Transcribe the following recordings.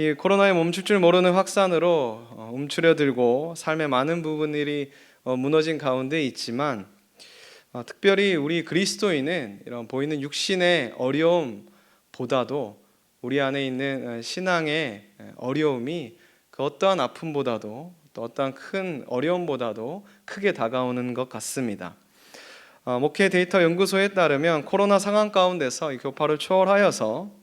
이 코로나의 멈출 줄 모르는 확산으로 어, 움츠려들고 삶의 많은 부분들이 어, 무너진 가운데 있지만 어, 특별히 우리 그리스도인은 이런 보이는 육신의 어려움보다도 우리 안에 있는 어, 신앙의 어려움이 그 어떠한 아픔보다도 또 어떠한 큰 어려움보다도 크게 다가오는 것 같습니다. 어, 목회 데이터 연구소에 따르면 코로나 상황 가운데서 이 교파를 초월하여서 어,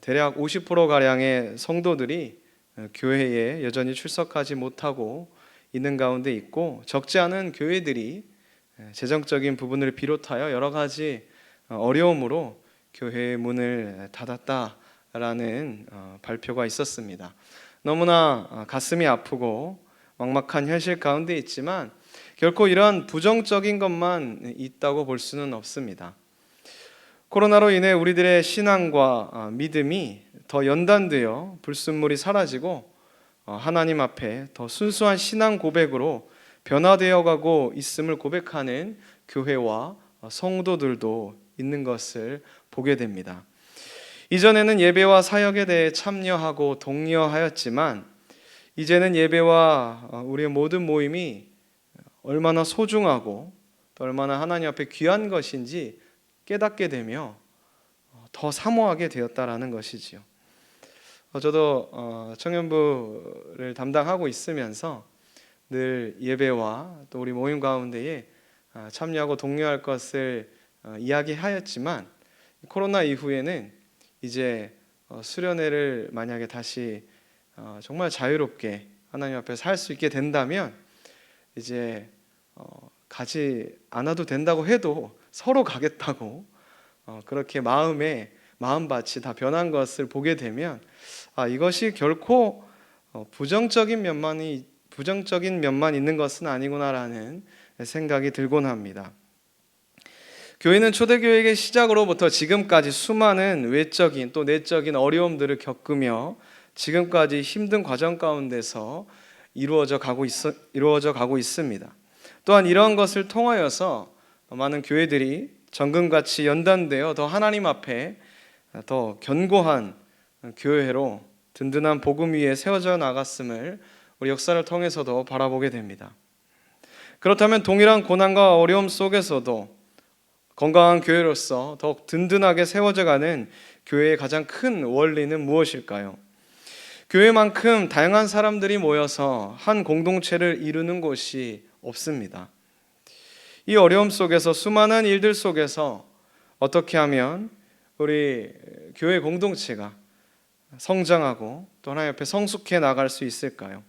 대략 50% 가량의 성도들이 어, 교회에 여전히 출석하지 못하고 있는 가운데 있고 적지 않은 교회들이 에, 재정적인 부분을 비롯하여 여러 가지 어, 어려움으로 교회의 문을 닫았다라는 어, 발표가 있었습니다. 너무나 어, 가슴이 아프고 막막한 현실 가운데 있지만 결코 이러한 부정적인 것만 있다고 볼 수는 없습니다. 코로나로 인해 우리들의 신앙과 아, 믿음이 더 연단되어 불순물이 사라지고 어, 하나님 앞에 더 순수한 신앙 고백으로 변화되어 가고 있음을 고백하는 교회와 어, 성도들도 있는 것을 보게 됩니다. 이전에는 예배와 사역에 대해 참여하고 독려하였지만 이제는 예배와 어, 우리의 모든 모임이 얼마나 소중하고 또 얼마나 하나님 앞에 귀한 것인지 깨닫게 되며 어, 더 사모하게 되었다라는 것이지요. 어, 저도 어, 청년부를 담당하고 있으면서 늘 예배와 또 우리 모임 가운데에 아, 참여하고 독려할 것을 어, 이야기하였지만 코로나 이후에는 이제 어, 수련회를 만약에 다시 어, 정말 자유롭게 하나님 앞에 살수 있게 된다면 이제 어, 가지 않아도 된다고 해도 서로 가겠다고 어, 그렇게 마음에 마음밭이 다 변한 것을 보게 되면 아 이것이 결코 어, 부정적인 면만이 부정적인 면만 있는 것은 아니구나라는 생각이 들곤 합니다. 교회는 초대교회의 시작으로부터 지금까지 수많은 외적인 또 내적인 어려움들을 겪으며 지금까지 힘든 과정 가운데서 이루어져 가고 있 이루어져 가고 있습니다. 또한 이러한 것을 통하여서 많은 교회들이 정금같이 연단되어 더 하나님 앞에 더 견고한 교회로 든든한 복음 위에 세워져 나갔음을 우리 역사를 통해서도 바라보게 됩니다. 그렇다면 동일한 고난과 어려움 속에서도 건강한 교회로서 더욱 든든하게 세워져가는 교회의 가장 큰 원리는 무엇일까요? 교회만큼 다양한 사람들이 모여서 한 공동체를 이루는 곳이 없습니다. 이 어려움 속에서 수많은 일들 속에서 어떻게 하면 우리 교회 공동체가 성장하고 또 하나님 앞에 성숙해 나갈 수 있을까요?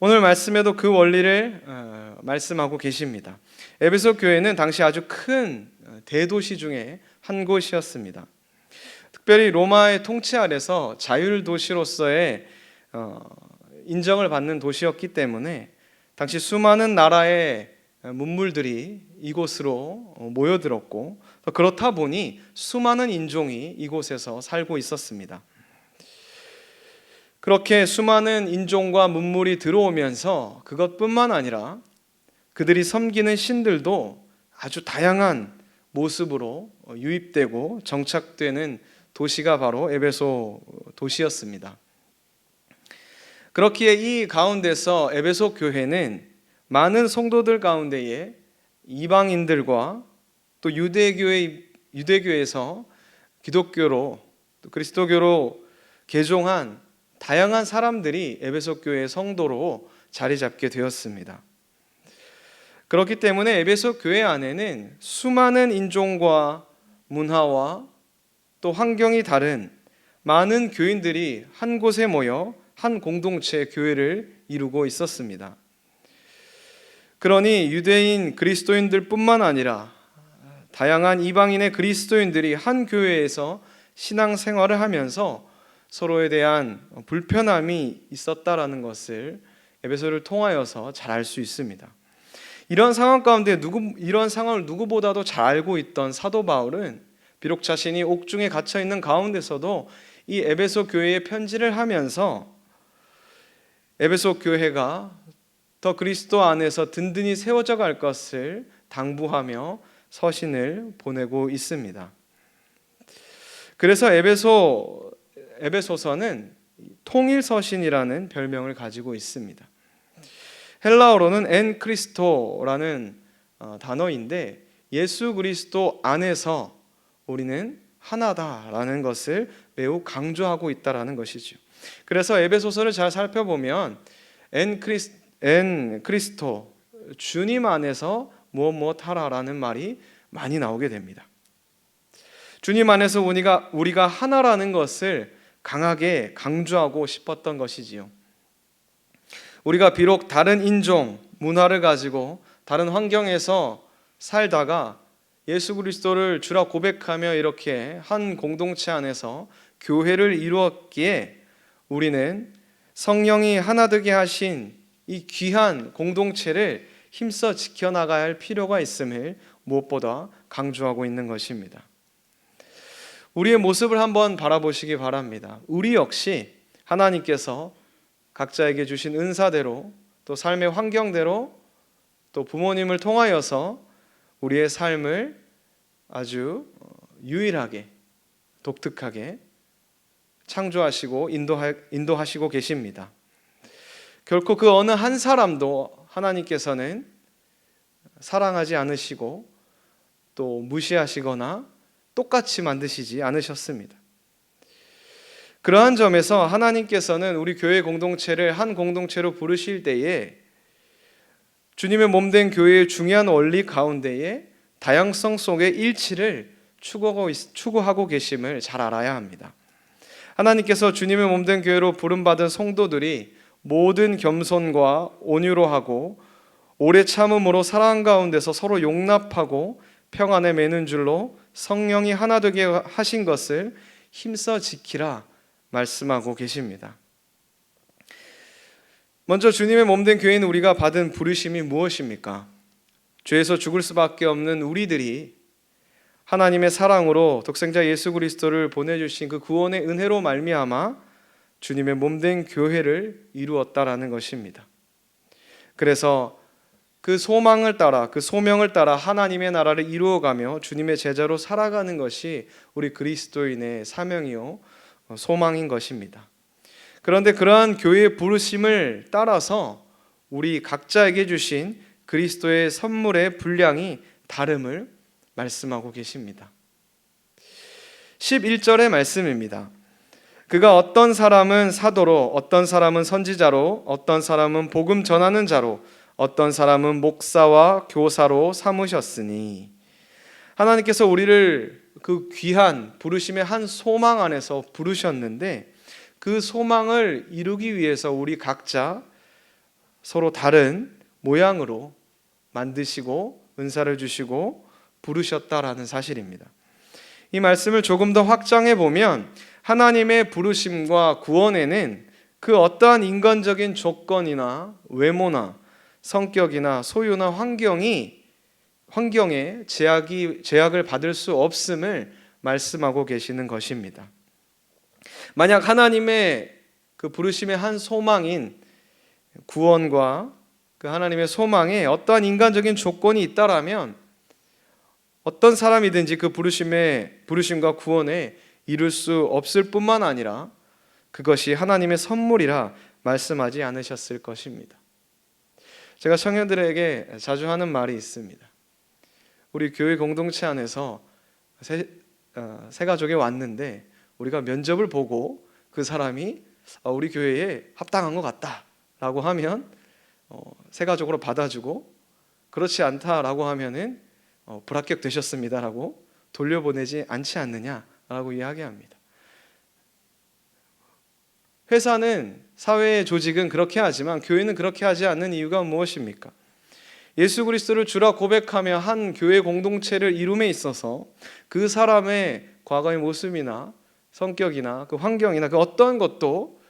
오늘 말씀에도 그 원리를 어, 말씀하고 계십니다. 에베소 교회는 당시 아주 큰 어, 대도시 중에 한 곳이었습니다. 특별히 로마의 통치 아래서 자율 도시로서의 어, 인정을 받는 도시였기 때문에 당시 수많은 나라의 문물들이 이곳으로 모여들었고 그렇다 보니 수많은 인종이 이곳에서 살고 있었습니다. 그렇게 수많은 인종과 문물이 들어오면서 그것뿐만 아니라 그들이 섬기는 신들도 아주 다양한 모습으로 유입되고 정착되는 도시가 바로 에베소 도시였습니다. 그렇기에 이 가운데서 에베소 교회는 많은 성도들 가운데에 이방인들과 또 유대교회 유대교에서 기독교로 또 그리스도교로 개종한 다양한 사람들이 에베소 교회의 성도로 자리 잡게 되었습니다. 그렇기 때문에 에베소 교회 안에는 수많은 인종과 문화와 또 환경이 다른 많은 교인들이 한 곳에 모여 한 공동체 교회를 이루고 있었습니다. 그러니 유대인 그리스도인들뿐만 아니라 다양한 이방인의 그리스도인들이 한 교회에서 신앙 생활을 하면서 서로에 대한 불편함이 있었다라는 것을 에베소를 통하여서 잘 알 수 있습니다. 이런 상황 가운데 누구 이런 상황을 누구보다도 잘 알고 있던 사도 바울은 비록 자신이 옥중에 갇혀 있는 가운데서도 이 에베소 교회에 편지를 하면서 에베소 교회가 더 그리스도 안에서 든든히 세워져 갈 것을 당부하며 서신을 보내고 있습니다. 그래서 에베소 에베소서는 통일 서신이라는 별명을 가지고 있습니다. 헬라어로는 엔 크리스토라는 어, 단어인데 예수 그리스도 안에서 우리는 하나다라는 것을 매우 강조하고 있다라는 것이죠. 그래서 에베소서를 잘 살펴보면 엔 크리스 엔 크리스토 주님 안에서 무엇 무엇 하라라는 말이 많이 나오게 됩니다. 주님 안에서 우리가 우리가 하나라는 것을 강하게 강조하고 싶었던 것이지요. 우리가 비록 다른 인종, 문화를 가지고 다른 환경에서 살다가 예수 그리스도를 주라 고백하며 이렇게 한 공동체 안에서 교회를 이루었기에 우리는 성령이 하나 되게 하신 이 귀한 공동체를 힘써 지켜나가야 할 필요가 있음을 무엇보다 강조하고 있는 것입니다. 우리의 모습을 한번 바라보시기 바랍니다. 우리 역시 하나님께서 각자에게 주신 은사대로 또 삶의 환경대로 또 부모님을 통하여서 우리의 삶을 아주 어, 유일하게 독특하게 창조하시고 인도하, 인도하시고 계십니다. 결코 그 어느 한 사람도 하나님께서는 사랑하지 않으시고 또 무시하시거나 똑같이 만드시지 않으셨습니다. 그러한 점에서 하나님께서는 우리 교회 공동체를 한 공동체로 부르실 때에 주님의 몸된 교회의 중요한 원리 가운데에 다양성 속의 일치를 추구하고, 계심을 잘 알아야 합니다. 하나님께서 주님의 몸된 교회로 부름받은 성도들이 모든 겸손과 온유로 하고 오래 참음으로 사랑 가운데서 서로 용납하고 평안에 매는 줄로 성령이 하나 되게 하신 것을 힘써 지키라 말씀하고 계십니다. 먼저 주님의 몸된 교회인 우리가 받은 부르심이 무엇입니까? 죄에서 죽을 수밖에 없는 우리들이 하나님의 사랑으로 독생자 예수 그리스도를 보내주신 그 구원의 은혜로 말미암아 주님의 몸된 교회를 이루었다라는 것입니다. 그래서 그 소망을 따라 그 소명을 따라 하나님의 나라를 이루어가며 주님의 제자로 살아가는 것이 우리 그리스도인의 사명이요 소망인 것입니다. 그런데 그러한 교회의 부르심을 따라서 우리 각자에게 주신 그리스도의 선물의 분량이 다름을 말씀하고 계십니다. 11절의 말씀입니다. 그가 어떤 사람은 사도로, 어떤 사람은 선지자로, 어떤 사람은 복음 전하는 자로, 어떤 사람은 목사와 교사로 삼으셨으니 하나님께서 우리를 그 귀한 부르심의 한 소망 안에서 부르셨는데 그 소망을 이루기 위해서 우리 각자 서로 다른 모양으로 만드시고 은사를 주시고 부르셨다라는 사실입니다. 이 말씀을 조금 더 확장해 보면 하나님의 부르심과 구원에는 그 어떠한 인간적인 조건이나 외모나 성격이나 소유나 환경이 환경에 제약이 제약을 받을 수 없음을 말씀하고 계시는 것입니다. 만약 하나님의 그 부르심의 한 소망인 구원과 그 하나님의 소망에 어떠한 인간적인 조건이 있다라면 어떤 사람이든지 그 부르심의 부르심과 구원에 이룰 수 없을 뿐만 아니라 그것이 하나님의 선물이라 말씀하지 않으셨을 것입니다. 제가 청년들에게 자주 하는 말이 있습니다. 우리 교회 공동체 안에서 세, 어, 세 가족이 왔는데 우리가 면접을 보고 그 사람이 어, 우리 교회에 합당한 것 같다라고 하면 어, 세가족으로 받아주고 그렇지 않다라고 하면은 어, 불합격 되셨습니다라고 돌려보내지 않지 않느냐라고 이야기합니다. 회사는 사회의 조직은 그렇게 하지만 교회는 그렇게 하지 않는 이유가 무엇입니까? 예수 그리스도를 주라 고백하며 한 교회 공동체를 이룸에 있어서 그 사람의 과거의 모습이나 성격이나 그 환경이나 그 어떤 것도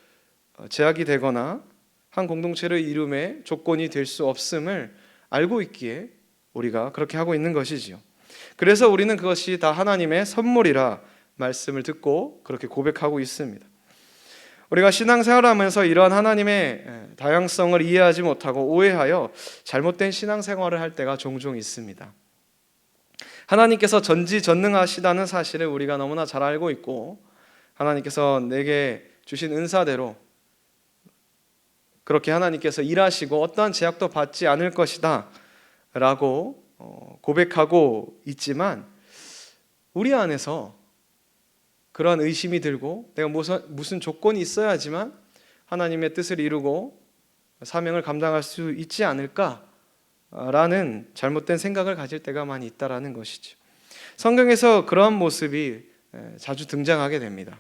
제약이 되거나 한 공동체를 이룸의 조건이 될 수 없음을 알고 있기에 우리가 그렇게 하고 있는 것이지요. 그래서 우리는 그것이 다 하나님의 선물이라 말씀을 듣고 그렇게 고백하고 있습니다. 우리가 신앙생활하면서 이러한 하나님의 다양성을 이해하지 못하고 오해하여 잘못된 신앙생활을 할 때가 종종 있습니다. 하나님께서 전지전능하시다는 사실을 우리가 너무나 잘 알고 있고 하나님께서 내게 주신 은사대로 그렇게 하나님께서 일하시고 어떠한 제약도 받지 않을 것이다 라고 어, 고백하고 있지만 우리 안에서 그러한 의심이 들고 내가 무슨, 조건이 있어야지만 하나님의 뜻을 이루고 사명을 감당할 수 있지 않을까라는 잘못된 생각을 가질 때가 많이 있다라는 것이죠. 성경에서 그러한 모습이 에, 자주 등장하게 됩니다.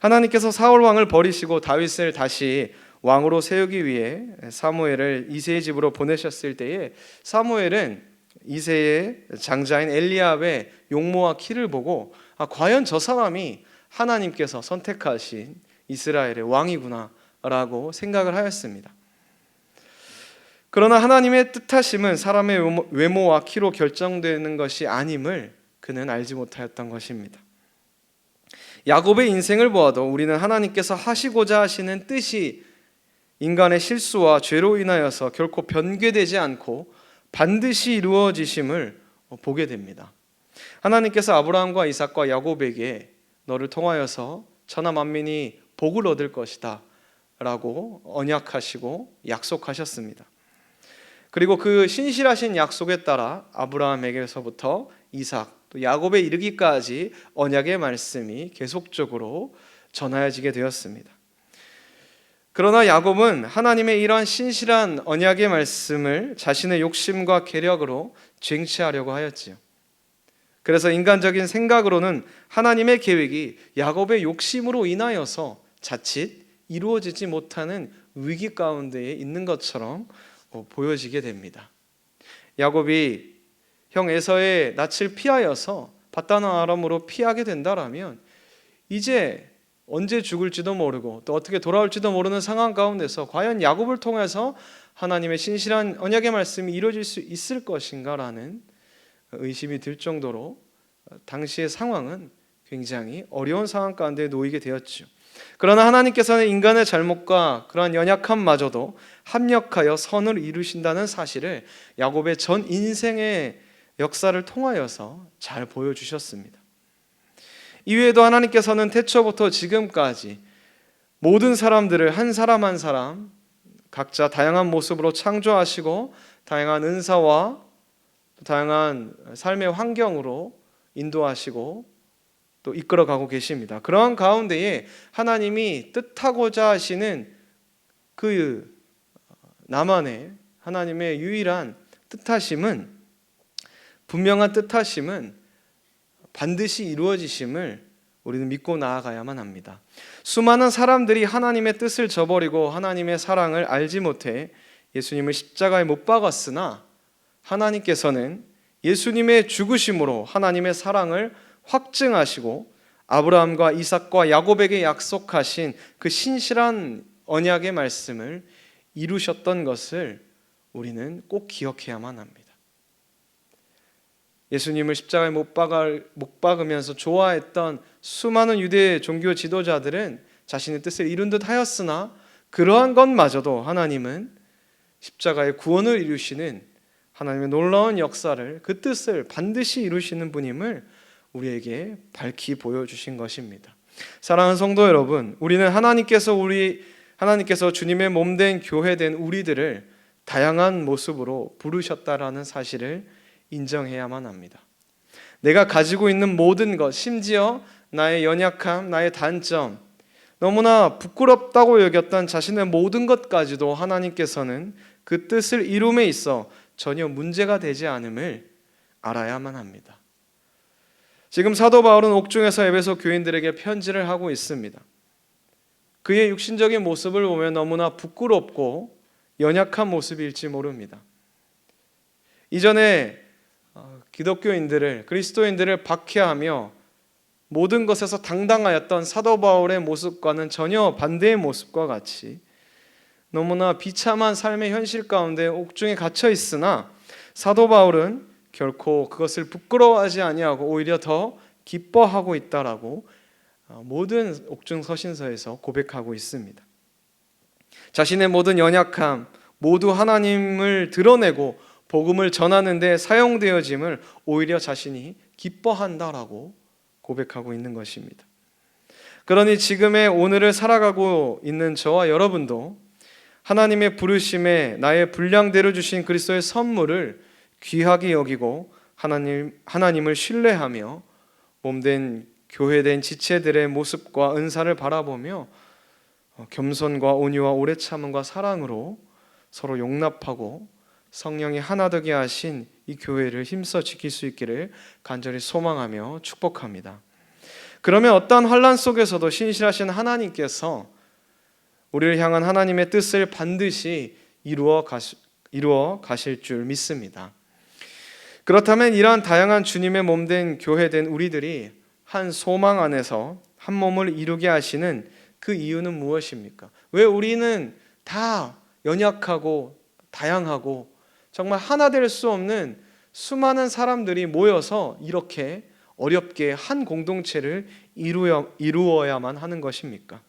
하나님께서 사울 왕을 버리시고 다윗을 다시 왕으로 세우기 위해 사무엘을 이세의 집으로 보내셨을 때에 사무엘은 이세의 장자인 엘리압의 용모와 키를 보고 아, 과연 저 사람이 하나님께서 선택하신 이스라엘의 왕이구나라고 생각을 하였습니다. 그러나 하나님의 뜻하심은 사람의 외모- 외모와 키로 결정되는 것이 아님을 그는 알지 못하였던 것입니다. 야곱의 인생을 보아도 우리는 하나님께서 하시고자 하시는 뜻이 인간의 실수와 죄로 인하여서 결코 변개되지 않고 반드시 이루어지심을 보게 됩니다. 하나님께서 아브라함과 이삭과 야곱에게 너를 통하여서 천하 만민이 복을 얻을 것이다 라고 언약하시고 약속하셨습니다. 그리고 그 신실하신 약속에 따라 아브라함에게서부터 이삭 또 야곱에 이르기까지 언약의 말씀이 계속적으로 전하여지게 되었습니다. 그러나 야곱은 하나님의 이러한 신실한 언약의 말씀을 자신의 욕심과 계력으로 쟁취하려고 하였지요. 그래서 인간적인 생각으로는 하나님의 계획이 야곱의 욕심으로 인하여서 자칫 이루어지지 못하는 위기 가운데에 있는 것처럼 어, 보여지게 됩니다. 야곱이 형 에서의 낯을 피하여서 바다나 아람으로 피하게 된다라면 이제 언제 죽을지도 모르고 또 어떻게 돌아올지도 모르는 상황 가운데서 과연 야곱을 통해서 하나님의 신실한 언약의 말씀이 이루어질 수 있을 것인가라는 의심이 들 정도로 당시의 상황은 굉장히 어려운 상황 가운데 놓이게 되었죠. 그러나 하나님께서는 인간의 잘못과 그러한 연약함마저도 합력하여 선을 이루신다는 사실을 야곱의 전 인생의 역사를 통하여서 잘 보여주셨습니다. 이외에도 하나님께서는 태초부터 지금까지 모든 사람들을 한 사람 한 사람 각자 다양한 모습으로 창조하시고 다양한 은사와 다양한 삶의 환경으로 인도하시고 또 이끌어가고 계십니다. 그러한 가운데에 하나님이 뜻하고자 하시는 그 나만의 하나님의 유일한 뜻하심은 분명한 뜻하심은 반드시 이루어지심을 우리는 믿고 나아가야만 합니다. 수많은 사람들이 하나님의 뜻을 저버리고 하나님의 사랑을 알지 못해 예수님을 십자가에 못 박았으나 하나님께서는 예수님의 죽으심으로 하나님의 사랑을 확증하시고 아브라함과 이삭과 야곱에게 약속하신 그 신실한 언약의 말씀을 이루셨던 것을 우리는 꼭 기억해야만 합니다. 예수님을 십자가에 못, 박을, 못 박으면서 좋아했던 수많은 유대 종교 지도자들은 자신의 뜻을 이룬 듯 하였으나 그러한 것마저도 하나님은 십자가의 구원을 이루시는 하나님의 놀라운 역사를 그 뜻을 반드시 이루시는 분임을 우리에게 밝히 보여주신 것입니다. 사랑하는 성도 여러분, 우리는 하나님께서 우리 하나님께서 주님의 몸 된 교회 된 우리들을 다양한 모습으로 부르셨다라는 사실을 인정해야만 합니다. 내가 가지고 있는 모든 것, 심지어 나의 연약함, 나의 단점, 너무나 부끄럽다고 여겼던 자신의 모든 것까지도 하나님께서는 그 뜻을 이룸에 있어 전혀 문제가 되지 않음을 알아야만 합니다. 지금 사도 바울은 옥중에서 에베소 교인들에게 편지를 하고 있습니다. 그의 육신적인 모습을 보면 너무나 부끄럽고 연약한 모습일지 모릅니다. 이전에 어, 기독교인들을 그리스도인들을 박해하며 모든 것에서 당당하였던 사도 바울의 모습과는 전혀 반대의 모습과 같이 너무나 비참한 삶의 현실 가운데 옥중에 갇혀 있으나 사도 바울은 결코 그것을 부끄러워하지 아니하고 오히려 더 기뻐하고 있다라고 어, 모든 옥중 서신서에서 고백하고 있습니다. 자신의 모든 연약함 모두 하나님을 드러내고 복음을 전하는데 사용되어짐을 오히려 자신이 기뻐한다라고 고백하고 있는 것입니다. 그러니 지금의 오늘을 살아가고 있는 저와 여러분도 하나님의 부르심에 나의 분량대로 주신 그리스도의 선물을 귀하게 여기고 하나님 하나님을 신뢰하며 몸된 교회된 지체들의 모습과 은사를 바라보며 어, 겸손과 온유와 오래 참음과 사랑으로 서로 용납하고 성령이 하나 되게 하신 이 교회를 힘써 지킬 수 있기를 간절히 소망하며 축복합니다. 그러면 어떠한 환란 속에서도 신실하신 하나님께서 우리를 향한 하나님의 뜻을 반드시 이루어 가시, 이루어 가실 줄 믿습니다. 그렇다면 이러한 다양한 주님의 몸된 교회된 우리들이 한 소망 안에서 한 몸을 이루게 하시는 그 이유는 무엇입니까? 왜 우리는 다 연약하고 다양하고 정말 하나 될 수 없는 수많은 사람들이 모여서 이렇게 어렵게 한 공동체를 이루어, 이루어야만 하는 것입니까?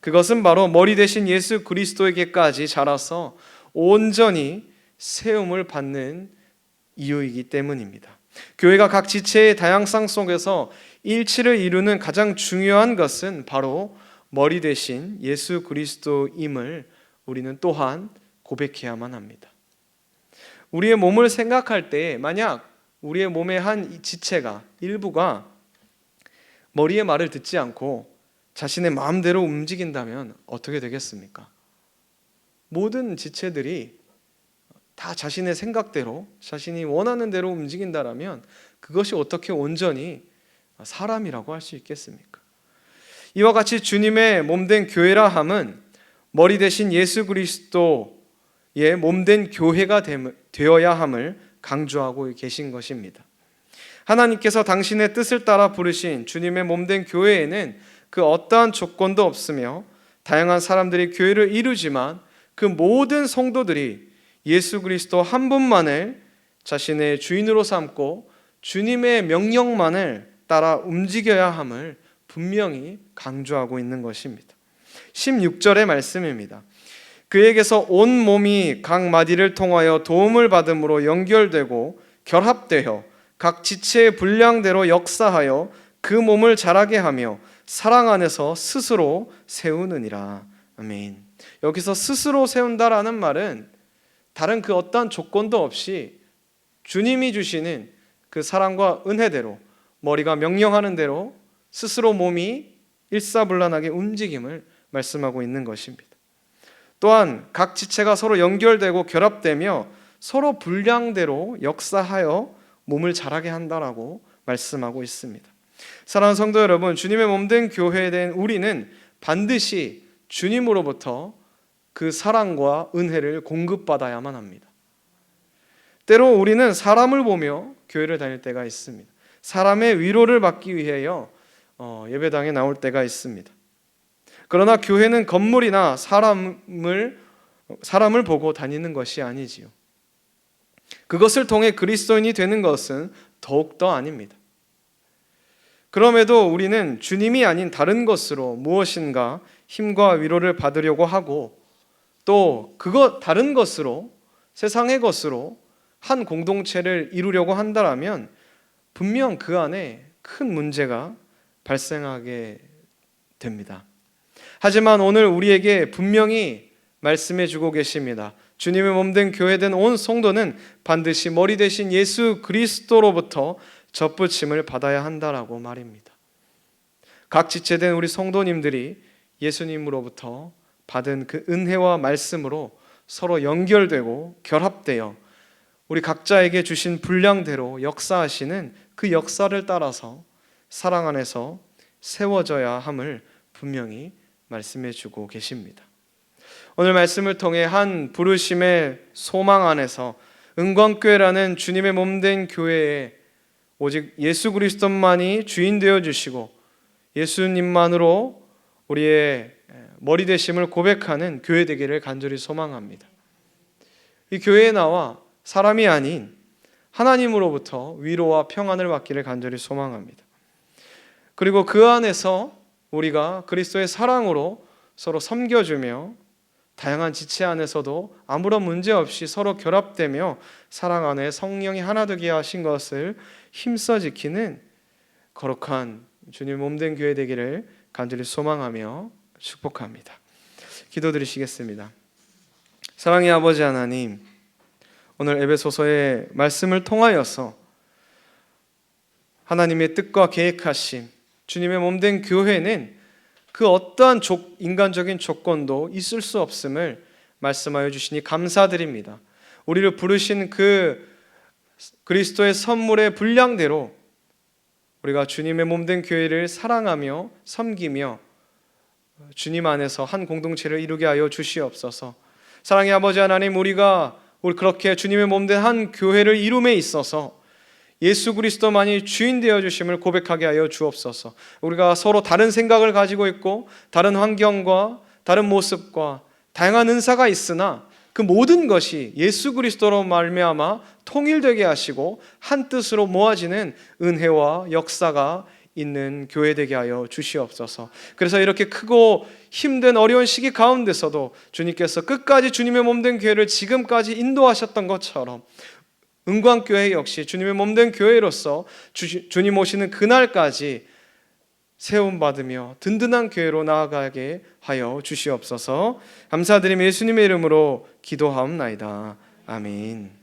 그것은 바로 머리 대신 예수 그리스도에게까지 자라서 온전히 세움을 받는 이유이기 때문입니다. 교회가 각 지체의 다양성 속에서 일치를 이루는 가장 중요한 것은 바로 머리 대신 예수 그리스도임을 우리는 또한 고백해야만 합니다. 우리의 몸을 생각할 때 만약 우리의 몸의 한 지체가 일부가 머리의 말을 듣지 않고 자신의 마음대로 움직인다면 어떻게 되겠습니까? 모든 지체들이 다 자신의 생각대로 자신이 원하는 대로 움직인다라면 그것이 어떻게 온전히 사람이라고 할 수 있겠습니까? 이와 같이 주님의 몸된 교회라 함은 머리 대신 예수 그리스도의 몸된 교회가 되어야 함을 강조하고 계신 것입니다. 하나님께서 당신의 뜻을 따라 부르신 주님의 몸된 교회에는 그 어떠한 조건도 없으며 다양한 사람들이 교회를 이루지만 그 모든 성도들이 예수 그리스도 한 분만을 자신의 주인으로 삼고 주님의 명령만을 따라 움직여야 함을 분명히 강조하고 있는 것입니다. 16절의 말씀입니다. 그에게서 온 몸이 각 마디를 통하여 도움을 받음으로 연결되고 결합되어 각 지체의 분량대로 역사하여 그 몸을 자라게 하며 사랑 안에서 스스로 세우느니라. 아멘. 여기서 스스로 세운다라는 말은 다른 그 어떠한 조건도 없이 주님이 주시는 그 사랑과 은혜대로 머리가 명령하는 대로 스스로 몸이 일사불란하게 움직임을 말씀하고 있는 것입니다. 또한 각 지체가 서로 연결되고 결합되며 서로 분량대로 역사하여 몸을 자라게 한다라고 말씀하고 있습니다. 사랑하는 성도 여러분, 주님의 몸된 교회에 된 우리는 반드시 주님으로부터 그 사랑과 은혜를 공급받아야만 합니다. 때로 우리는 사람을 보며 교회를 다닐 때가 있습니다. 사람의 위로를 받기 위해요 어, 예배당에 나올 때가 있습니다. 그러나 교회는 건물이나 사람을 사람을 보고 다니는 것이 아니지요. 그것을 통해 그리스도인이 되는 것은 더욱더 아닙니다. 그럼에도 우리는 주님이 아닌 다른 것으로 무엇인가 힘과 위로를 받으려고 하고 또 그것 다른 것으로 세상의 것으로 한 공동체를 이루려고 한다라면 분명 그 안에 큰 문제가 발생하게 됩니다. 하지만 오늘 우리에게 분명히 말씀해 주고 계십니다. 주님의 몸된 교회된 온 성도는 반드시 머리 대신 예수 그리스도로부터 접붙임을 받아야 한다라고 말입니다. 각 지체된 우리 성도님들이 예수님으로부터 받은 그 은혜와 말씀으로 서로 연결되고 결합되어 우리 각자에게 주신 분량대로 역사하시는 그 역사를 따라서 사랑 안에서 세워져야 함을 분명히 말씀해 주고 계십니다. 오늘 말씀을 통해 한 부르심의 소망 안에서 은광교회라는 주님의 몸된 교회에 오직 예수 그리스도만이 주인 되어 주시고 예수님만으로 우리의 머리 대심을 고백하는 교회 되기를 간절히 소망합니다. 이 교회에 나와 사람이 아닌 하나님으로부터 위로와 평안을 받기를 간절히 소망합니다. 그리고 그 안에서 우리가 그리스도의 사랑으로 서로 섬겨주며 다양한 지체 안에서도 아무런 문제 없이 서로 결합되며 사랑 안에 성령이 하나 되게 하신 것을 힘써 지키는 거룩한 주님 몸된 교회 되기를 간절히 소망하며 축복합니다. 기도드리시겠습니다. 사랑의 아버지 하나님, 오늘 에베소서의 말씀을 통하여서 하나님의 뜻과 계획하심, 주님의 몸된 교회는 그 어떠한 조, 인간적인 조건도 있을 수 없음을 말씀하여 주시니 감사드립니다. 우리를 부르신 그 그리스도의 선물의 분량대로 우리가 주님의 몸된 교회를 사랑하며 섬기며 주님 안에서 한 공동체를 이루게 하여 주시옵소서. 사랑의 아버지 하나님, 우리가 우리 그렇게 주님의 몸된 한 교회를 이룸에 있어서 예수 그리스도만이 주인 되어 주심을 고백하게 하여 주옵소서. 우리가 서로 다른 생각을 가지고 있고 다른 환경과 다른 모습과 다양한 은사가 있으나 그 모든 것이 예수 그리스도로 말미암아 통일되게 하시고 한 뜻으로 모아지는 은혜와 역사가 있는 교회 되게 하여 주시옵소서. 그래서 이렇게 크고 힘든 어려운 시기 가운데서도 주님께서 끝까지 주님의 몸된 교회를 지금까지 인도하셨던 것처럼 은광교회 역시 주님의 몸된 교회로서 주, 주님 오시는 그날까지 세움 받으며 든든한 교회로 나아가게 하여 주시옵소서. 감사드리며 예수님의 이름으로 기도하옵나이다. 아멘.